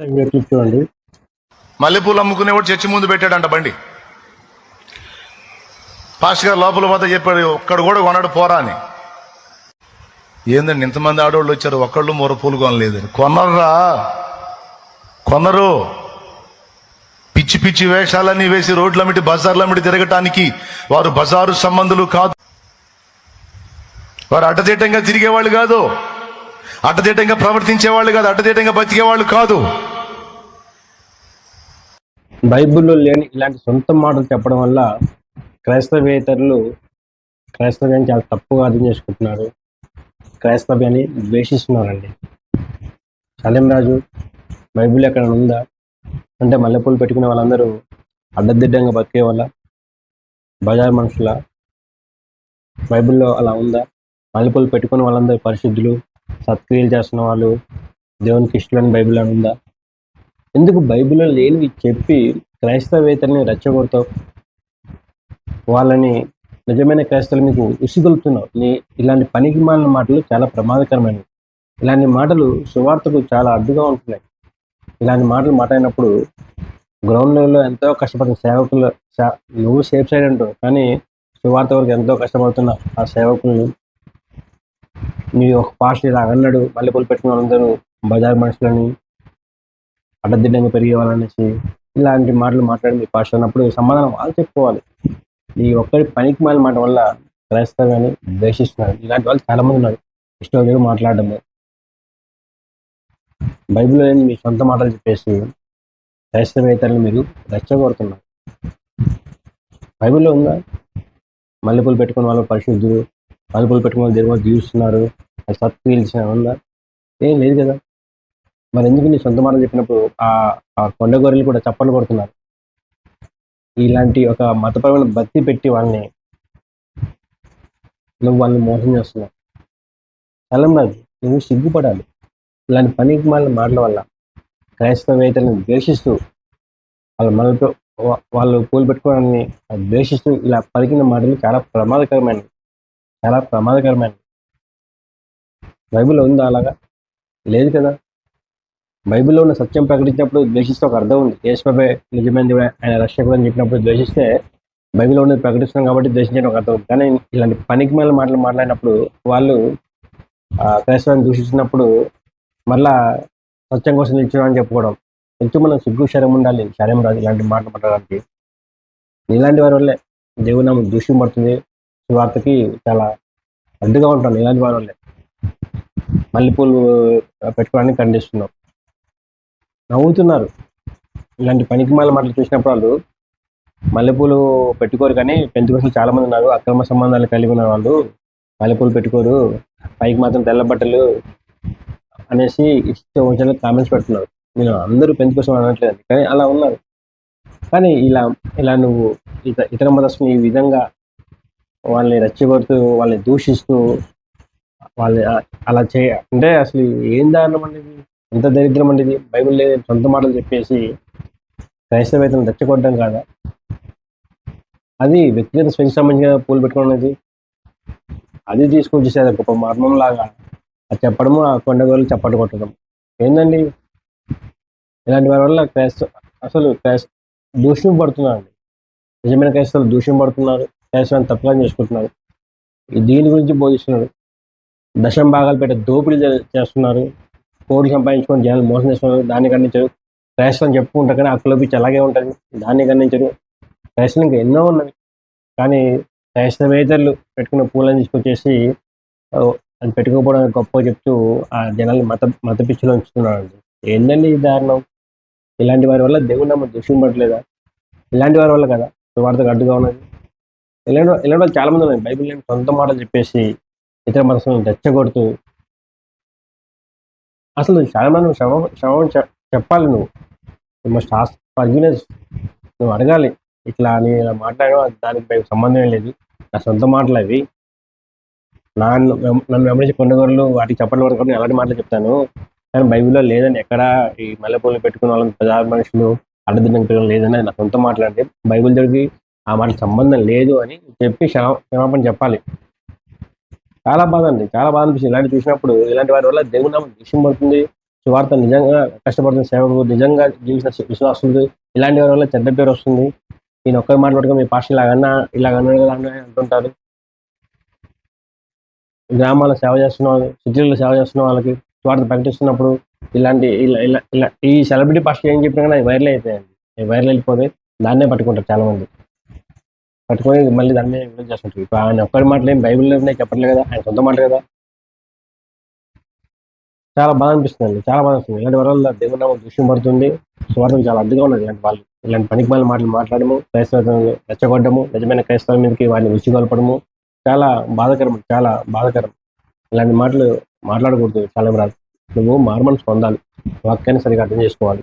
మీరు అమ్ముకునే మల్లెపూలు అమ్ముకునేవాడు చర్చి ముందు పెట్టాడంట బండి. పాస్ట్ గారు లోపల పోతే చెప్పాడు ఒక్కడు కూడా కొనడు పోరా అని. ఏందండి ఇంతమంది ఆడవాళ్ళు వచ్చారు ఒక్కళ్ళు మూర పూలు కొనలేదని కొనరురా. కొనరు. పిచ్చి పిచ్చి వేషాలన్నీ వేసి రోడ్లమిటి బజార్లమిటి తిరగటానికి వారు బజారు సంబంధులు కాదు. వారు అడ్డదిడ్డంగా తిరిగేవాళ్ళు కాదు. అడ్డదిడ్డంగా ప్రవర్తించేవాళ్ళు కాదు. అడ్డదిడ్డంగా బతికేవాళ్ళు కాదు. బైబిల్లో లేని ఇలాంటి సొంత మాటలు చెప్పడం వల్ల క్రైస్తవేతరులు క్రైస్తవ్యాన్ని చాలా తప్పుగా అర్థం చేసుకుంటున్నారు. క్రైస్తవ్యాన్ని ద్వేషిస్తున్నారండి. సలీం రాజు బైబిల్ ఎక్కడ ఉందా? అంటే మల్లెపూలు పెట్టుకునే వాళ్ళందరూ అడ్డదిడ్డంగా బతికే వాళ్ళ బజార్ మనుషుల బైబిల్లో అలా ఉందా? మల్లెపూలు పెట్టుకునే వాళ్ళందరూ పరిశుద్ధులు సత్క్రియలు చేస్తున్న వాళ్ళు దేవునికి ఇష్టమైన బైబిల్ అని ఉందా? ఎందుకు బైబిల్లో లేనివి చెప్పి క్రైస్తవేతల్ని రెచ్చగొడతావు? వాళ్ళని నిజమైన క్రైస్తవులు మీకు ఉసిగొలుపుతున్నావు నీ ఇలాంటి పనికి మాలిన మాటలు చాలా ప్రమాదకరమైనవి. ఇలాంటి మాటలు సువార్తకు చాలా అడ్డుగా ఉంటున్నాయి. ఇలాంటి మాటలు మాట్లాడినప్పుడు గ్రౌండ్ లెవెల్లో ఎంతో కష్టపడిన సేవకులు నువ్వు సేఫ్ సైడ్ అంటావు కానీ సువార్త వరకు ఎంతో కష్టపడుతున్న ఆ సేవకులు నీ ఒక పాస్ట్ ఇలా అన్నాడు మల్లెపూలు పెట్టిన వాళ్ళందరూ బజార్ మనుషులని అడ్డదిడ్డంగా పెరిగేవాళ్ళనేసి ఇలాంటి మాటలు మాట్లాడి మీ పాస్ట్ అన్నప్పుడు సమాధానం వాళ్ళు చెప్పుకోవాలి. ఈ ఒక్కరి పనికి మాల మాట వల్ల క్రైస్తవాన్ని ద్వేషిస్తున్నారు. ఇలాంటి వాళ్ళు చాలా మంది ఉన్నారు ఇష్టం మాట్లాడము బైబిల్ అనేది మీ సొంత మాటలు చెప్పేసి క్రైస్తవేతరులు మీరు రెచ్చగొడుతున్నారు. బైబిల్లో ఉందా? మల్లెపూలు పెట్టుకున్న వాళ్ళు పరిశుద్ధులు మల్లెపూలు పెట్టుకున్న వాళ్ళు దేవుడు జీవిస్తున్నారు. అది పీల్చిన ఉందా ఏం లేదు కదా. మరి ఎందుకు నీ సొంత మాటలు చెప్పినప్పుడు ఆ ఆ కొండ గొర్రెలు కూడా చప్పట్లు కొడుతున్నారు? ఇలాంటి ఒక మతపరమైన భక్తి పెట్టి వాళ్ళని నువ్వు వాళ్ళని మోసం చేస్తున్నావు. చలం నువ్వు సిగ్గుపడాలి. ఇలాంటి పనికి మాలిన మాటల వల్ల క్రైస్తవేతలను ద్వేషిస్తూ వాళ్ళ మనతో వాళ్ళు పూలు పెట్టుకోవడాన్ని ద్వేషిస్తూ ఇలా పలికిన మాటలు చాలా ప్రమాదకరమైనవి చాలా ప్రమాదకరమైనవి బైబిల్ ఉందా అలాగా? లేదు కదా? బైబిల్లో ఉన్న సత్యం ప్రకటించినప్పుడు ద్వేషిస్తే ఒక అర్థం ఉంది. యేసుప్రభే నిజమైన ఆయన రక్షకుడు అని చెప్పినప్పుడు ద్వేషిస్తే బైబిల్లో ఉన్నది ప్రకటిస్తున్నాం కాబట్టి ద్వేషించడం ఒక అర్థం ఉంది. కానీ ఇలాంటి పనికి మేల మాటలు మాట్లాడినప్పుడు వాళ్ళు ఆ, క్రైస్తవాన్ని దూషించినప్పుడు మళ్ళా సత్యం కోసం నిల్చోడం అని చెప్పుకోవడం. ఎంతో మనం సిగ్గు శరం ఉండాలి? శరం రాదు ఇలాంటి మాటలు మాట్లాడడానికి. ఇలాంటి వారి వల్లే దేవుడు నామం దూషింపడుతుంది వార్తకి చాలా అడ్డుగా ఉంటాను ఇలాంటి వారి వల్లే. మల్లెపూలు పెట్టుకోవడానికి ఖండిస్తున్నాం నవ్వుతున్నారు. ఇలాంటి పనికిమాల మాటలు చూసినప్పుడు వాళ్ళు మల్లెపూలు పెట్టుకోరు కానీ టెన్త్ చాలా మంది ఉన్నారు. అక్రమ సంబంధాలు కలిగి ఉన్న వాళ్ళు మల్లెపూలు పెట్టుకోరు. పైకి మాత్రం తెల్ల బట్టలు అనేసి ఇష్టం వచ్చిన కామెంట్స్ పెడుతున్నారు. నేను అందరూ పెంచుకోసం అనట్లేదు కానీ అలా ఉన్నారు. కానీ ఇలా ఇలా నువ్వు ఇత ఇతర మతస్థుని ఈ విధంగా వాళ్ళని రెచ్చగొడుతూ వాళ్ళని దూషిస్తూ వాళ్ళని అలా చేయ అంటే అసలు ఏం దారుణం అనేది ఎంత దరిద్రం అండి ఇది బైబిల్ లేదు సొంత మాటలు చెప్పేసి క్రైస్తవేతను రెచ్చగొట్టడం కాదా? అది వ్యక్తిగత స్వయం సంబంధించిన పూలు పెట్టుకున్నది అది తీసుకొని చూసేది గొప్ప మర్మం లాగా అది చెప్పడము ఆ కొండగోలు చప్పట్లు కొట్టడం. ఏంటండి ఇలాంటి వారి వల్ల క్రైస్త అసలు క్రైస్త దూషణ పడుతున్నారండి నిజమైన క్రైస్తవులు దూషణ పడుతున్నారు క్రైస్తవాన్ని తప్పుగా చేసుకుంటున్నారు దీని గురించి బోధిస్తున్నారు. దశం భాగాలు పెట్టే దోపిడీ చేస్తున్నారు. కోట్లు సంపాదించుకొని జనాలు మోసం చేస్తున్నారు దాన్ని ఖండించరు. రేషన్ చెప్పుకుంటారు కానీ అక్కలో పిచ్చి అలాగే ఉంటుంది దాన్ని ఖండించరు. క్రైస్తవం ఇంకా ఎన్నో ఉన్నవి. కానీ క్రైస్తవేతరులు పెట్టుకున్న పూలను తీసుకొచ్చేసి అది పెట్టుకోకపోవడం గొప్ప చెప్తూ ఆ జనాల్ని మత మత పిచ్చిలో ఉంచుతున్నాడు ఏంటండి ఈ దారుణం? ఇలాంటి వారి వల్ల దేవుడు నమ్మ దూషింపట్లేదా ఇలాంటి వారి వల్ల కదా. వార్తకు అడ్డుగా ఉన్నది. ఇలాంటి ఇలాంటి వాళ్ళు చాలా మంది బైబిల్ లేని సొంత మాటలు చెప్పేసి ఇతర మనసులను రెచ్చగొడుతూ అసలు చాలా మంది శ్రమ శ్రమ చెప్పాలి నువ్వు. మస్ట్ ఆస్ ఫర్గినెస్ నువ్వు అడగాలి. ఇట్లా నేను ఇలా మాట్లాడడం దానికి సంబంధం లేదు. నా సొంత మాటలు అవి. నన్ను నన్ను వెంబడించి కొండగోరలు వాటికి చెప్పడం వరకు నేను అలాంటి మాటలు చెప్తాను. కానీ బైబిల్లో లేదని ఎక్కడ ఈ మల్లెపూలు పెట్టుకున్న వాళ్ళని ప్రజా మనుషులు అడ్డదిడ్డం పిల్లలు లేదని నా సొంత మాట్లాడితే బైబిల్ దొరికి ఆ మాట సంబంధం లేదు అని చెప్పి క్షమాపణ చెప్పాలి. చాలా బాధ అండి చాలా బాధ అనిపిస్తుంది. ఇలాంటి చూసినప్పుడు ఇలాంటి వారి వల్ల దేవుని నామం దృశ్యం పడుతుంది. సువార్త నిజంగా కష్టపడుతున్న సేవకు నిజంగా జీవించిన విశ్వాసులు ఇలాంటి వారి వల్ల చెడ్డ పేరు వస్తుంది. నేను ఒక్కరి మాట్లాడుకుని మీ పాస్టర్ ఇలాగన్నా ఇలాగన్నా కదా అని అంటుంటారు. గ్రామాల్లో సేవ చేస్తున్న వాళ్ళు సిటీలో సేవ చేస్తున్న వాళ్ళకి స్వార్థ ప్రకటిస్తున్నప్పుడు ఇలాంటి ఇలా ఇలా ఇలా ఈ సెలబ్రిటీ పాస్టర్ ఏం చెప్పినా కానీ అది వైరల్ అవుతాయండి వైరల్ వెళ్ళిపోతే దాన్నే పట్టుకుంటారు చాలా మంది పట్టుకొని మళ్ళీ దాన్నే విడుదల చేస్తుంటారు. ఇప్పుడు ఆయన ఒక్కడి మాటలు ఏం బైబిల్లో ఉన్నాయి చెప్పట్లేదు కదా? ఆయన సొంత మాట కదా? చాలా బాధ అనిపిస్తుంది చాలా బాధ అనిపిస్తుంది. ఇలాంటి వల్ల దేవుని నామం దృశ్యం పడుతుంది స్వార్థం చాలా అడ్డుగా ఉన్నది ఇలాంటి వాళ్ళు ఇలాంటి పనికి మాల మాటలు మాట్లాడము క్రైస్తవ రెచ్చగొట్టము నిజమైన క్రైస్తవం మీదకి వారిని విసిగొల్పడము చాలా బాధకరం చాలా బాధకరం. ఇలాంటి మాటలు మాట్లాడకూడదు. చాలా రాదు నువ్వు మార్మన్స్ పొందాలి వాక్యాన్ని సరిగా అర్థం చేసుకోవాలి.